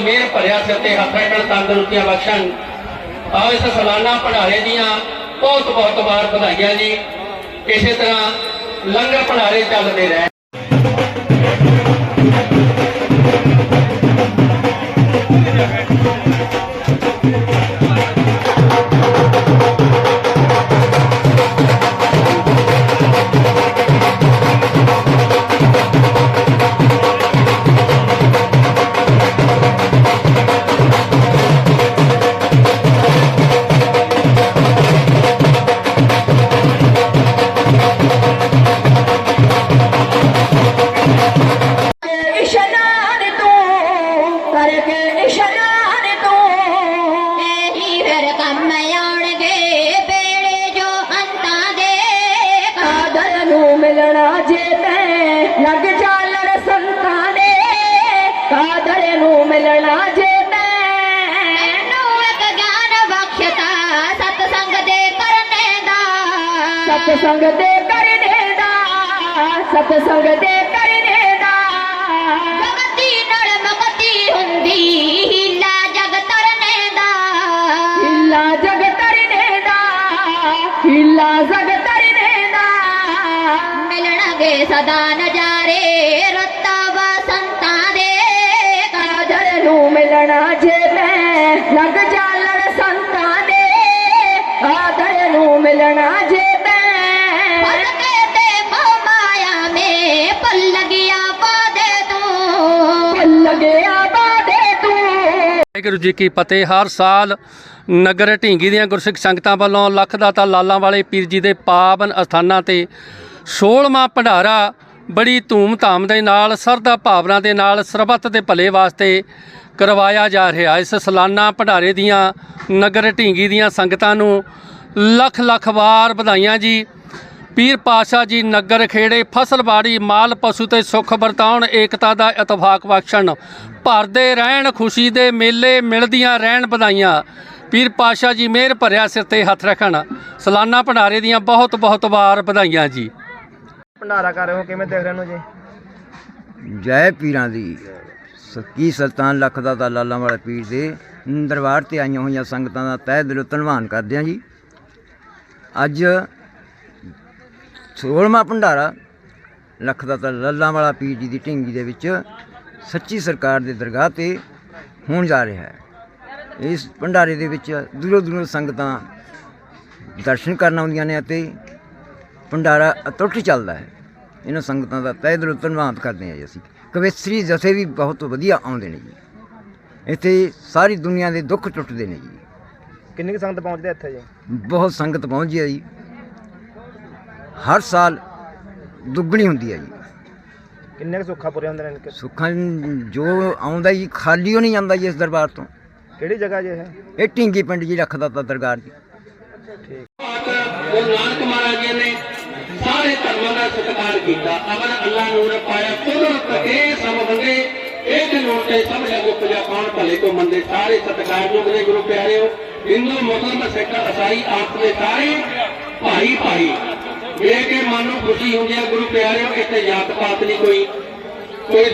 ਮਿਹਰ ਭਰਿਆ ਸਿਰ ਤੇ ਹੱਥ ਰੱਖਣ ਤੰਦਰੁਸਤੀਆਂ ਬਖਸ਼ਣ। ਆਓ ਇਸ ਸਾਲਾਨਾ ਭੰਡਾਰੇ ਦੀਆਂ ਬਹੁਤ ਬਹੁਤ ਵਾਰ ਵਧਾਈਆਂ ਜੀ। ਇਸੇ ਤਰ੍ਹਾਂ ਲੰਗਰ ਭੰਡਾਰੇ ਚੱਲਦੇ ਰਹਿਣ। ਇਸ਼ਨਾਨ ਤੂੰ। ਇਹੀ ਫਿਰ ਕੰਮ ਆਉਣਗੇ ਬੇੜੇ ਜੋ ਹੰਤਾਂ ਦੇ ਕਾਦਰ ਨੂੰ ਮਿਲਣਾ ਜੇ ਤੈਂ ਲੱਗ ਚਾਲਣ ਸੰਤਾਂ ਦੇ। ਕਾਦਰ ਨੂੰ ਮਿਲਣਾ ਜੇ ਸਤਸੰਗ ਦੇ ਕਰਨੇ ਦਾ। ਸਤਸੰਗ ਦੇ ਕਰਨੇ ਦਾ ਜਗਤੀ ਨਾਲ ਮੁਕਤੀ ਹੁੰਦੀ। ਹਿੱਲਾ ਜਗ ਤਰਨੇ ਦਾ। ਮਿਲਣਗੇ ਸਦਾ ਨਜ਼ਾਰੇ ਰੁੱਤਾ ਬਸੰਤਾਂ ਦੇ। ਕਾਦਰ ਨੂੰ ਮਿਲਣਾ ਜੇ ਮੈਂ ਲੱਗ ਚਾਲਣ ਸੰਤਾਂ ਦੇ। ਕਾਦਰ ਨੂੰ ਮਿਲਣਾ ਜੇ ਮੈਂ ਫਸਕੇ ਤੇ ਮੋਹ ਮਾਇਆ ਮੇ ਪੱਲ ਗਿਆ ਪਾਦੇ ਤੂੰ। ਭੁੱਲ ਗਿਆ ਬਾਦੇ ਤੂੰ। ਵਾਹਿਗੁਰੂ ਜੀ ਕੀ ਫਤਿਹ ਹਰ ਸਾਲ ਨਗਰ ਢੀਂਗੀ ਦੀਆਂ ਗੁਰਸਿੱਖ ਸੰਗਤਾਂ ਵੱਲੋਂ ਲੱਖ ਦਾਤਾ ਲਾਲਾਂ ਵਾਲੇ ਪੀਰ ਜੀ ਦੇ ਪਾਵਨ ਅਸਥਾਨਾਂ ਤੇ 16ਵਾਂ ਭੰਡਾਰਾ, ਬੜੀ ਧੂਮ-ਧਾਮ ਦੇ ਨਾਲ ਸਰਦਾ ਭਾਵਨਾ ਦੇ ਨਾਲ, ਸਰਬੱਤ ਦੇ ਭਲੇ ਵਾਸਤੇ ਕਰਵਾਇਆ ਜਾ ਰਿਹਾ। ਇਸ ਸਾਲਾਨਾ ਭੰਡਾਰੇ ਦੀਆਂ ਨਗਰ ਢੀਂਗੀ ਦੀਆਂ ਸੰਗਤਾਂ ਨੂੰ ਲੱਖ ਲੱਖ ਵਾਰ ਵਧਾਈਆਂ ਜੀ। ਪੀਰ ਪਾਸ਼ਾ ਜੀ ਨਗਰ ਖੇੜੇ ਫਸਲਬਾੜੀ ਮਾਲ, ਪਸ਼ੂ ਤੇ ਸੁੱਖ ਵਰਤਾਉਣ, ਏਕਤਾ ਦਾ ਇਤਫਾਕ ਬਖਸ਼ਣ। ਭਰਦੇ ਰਹਿਣ, ਖੁਸ਼ੀ ਦੇ ਮੇਲੇ ਮਿਲਦੀਆਂ ਰਹਿਣ ਵਧਾਈਆਂ। ਪੀਰ ਪਾਸ਼ਾ ਜੀ ਮਿਹਰ ਭਰਿਆ ਸਿਰ ਤੇ ਹੱਥ ਰੱਖਣ। ਸਾਲਾਨਾ ਭੰਡਾਰੇ ਦੀਆਂ ਬਹੁਤ ਬਹੁਤ ਵਾਰ ਵਧਾਈਆਂ ਜੀ। ਭੰਡਾਰਾ ਕਰ ਰਹੇ ਹੋ ਕਿਵੇਂ ਦੇਖ ਰਹੇ ਹੋ ਜੀ? ਜੈ ਪੀਰਾਂ ਦੀ। ਸੱਕੀ ਸੁਲਤਾਨ ਲੱਖ ਦਾ ਤਾਂ ਲਾਲਾਂ ਵਾਲੇ ਪੀਰ ਦੇ ਦਰਬਾਰ ਤੇ ਆਈਆਂ ਹੋਈਆਂ ਸੰਗਤਾਂ ਦਾ ਤਹਿ ਦਿਲੋਂ ਧੰਨਵਾਦ ਕਰਦੇ ਹਾਂ ਜੀ। ਅੱਜ 16ਵਾਂ ਭੰਡਾਰਾ ਲੱਖ ਦਾ ਤਾਂ ਲਾਲਾਂ ਵਾਲਾ ਪੀਰ ਜੀ ਦੀ ਢਿੰਗੀ ਦੇ ਵਿੱਚ ਸੱਚੀ ਸਰਕਾਰ ਦੇ ਦਰਗਾਹ ਤੇ ਹੋਣ ਜਾ ਰਿਹਾ ਹੈ। ਇਸ ਭੰਡਾਰੇ ਦੇ ਵਿੱਚ ਦੂਰੋਂ ਦੂਰੋਂ ਸੰਗਤਾਂ ਦਰਸ਼ਨ ਕਰਨ ਆਉਂਦੀਆਂ ਨੇ ਅਤੇ ਭੰਡਾਰਾ ਅਟੁੱਟ ਚੱਲਦਾ ਹੈ। ਇਹਨਾਂ ਸੰਗਤਾਂ ਦਾ ਤਹਿ ਦਿਲੋਂ ਧੰਨਵਾਦ ਕਰਦੇ ਹਾਂ ਜੀ ਅਸੀਂ। ਕਵਿਸਤਰੀ ਜਥੇ ਵੀ ਬਹੁਤ ਵਧੀਆ ਆਉਂਦੇ ਨੇ ਜੀ। ਇੱਥੇ ਸਾਰੀ ਦੁਨੀਆ ਦੇ ਦੁੱਖ ਟੁੱਟਦੇ ਨੇ ਜੀ। ਕਿੰਨੀ ਕੁ ਸੰਗਤ ਪਹੁੰਚਦੇ ਇੱਥੇ ਜੀ? ਬਹੁਤ ਸੰਗਤ ਪਹੁੰਚਦੀ ਹੈ ਜੀ। ਹਰ ਸਾਲ ਦੁੱਗਣੀ ਹੁੰਦੀ ਹੈ ਜੀ। ਕਿੰਨੇ ਕੁ ਸੁੱਖਾ ਪੂਰੇ ਹੁੰਦੇ ਨੇ? ਸੁੱਖਾਂ ਜੋ ਆਉਂਦਾ ਜੀ ਖਾਲੀ ਹੋ ਨਹੀਂ ਜਾਂਦਾ ਜੀ ਇਸ ਦਰਬਾਰ ਤੋਂ। ਕਿਹੜੀ ਜਗ੍ਹਾ ਜੀ ਇਹ ਇਹ ਢਿੰਗੀ ਪਿੰਡ ਜੀ ਰੱਖਦਾ ਤਾਂ ਦਰਗਾਹ ਜੀ। ਗੁਰੂ ਨਾਨਕ ਮਹਾਰਾਜ ਜੀ ਨੇ ਸਾਰੇ ਧਰਮਾਂ ਦਾ ਸਤਿਕਾਰ ਕੀਤਾ। ਅਮਨ ਅੱਲਾ ਨੂਰ ਪਾਇਆ ਕੁਦਰਤ ਕੇ ਸਭ ਵੰਡੇ ਇੱਕ ਨੋਟੇ ਸਭ ਜਗ ਉਪਜਾ ਕੌਣ ਭਲੇ ਕੋ ਮੰਦੇ। ਸਾਰੇ ਸਤਿਕਾਰਯੋਗ ਨੇ ਗੁਰੂ ਪਿਆਰਿਓ ਹਿੰਦੂ ਮੁਸਲਮਾਨ ਸਿੱਖ ਈਸਾਈ ਆਪ ਦੇ ਸਾਰੇ ਭਾਈ ਭਾਈ। ਵੇਖ ਕੇ ਮਨ ਨੂੰ ਖੁਸ਼ੀ ਹੁੰਦੀ ਹੈ ਗੁਰੂ ਪਿਆਰਿਓ ਇੱਥੇ ਜਾਤ ਪਾਤ ਨਹੀਂ ਕੋਈ। ਕੋਈ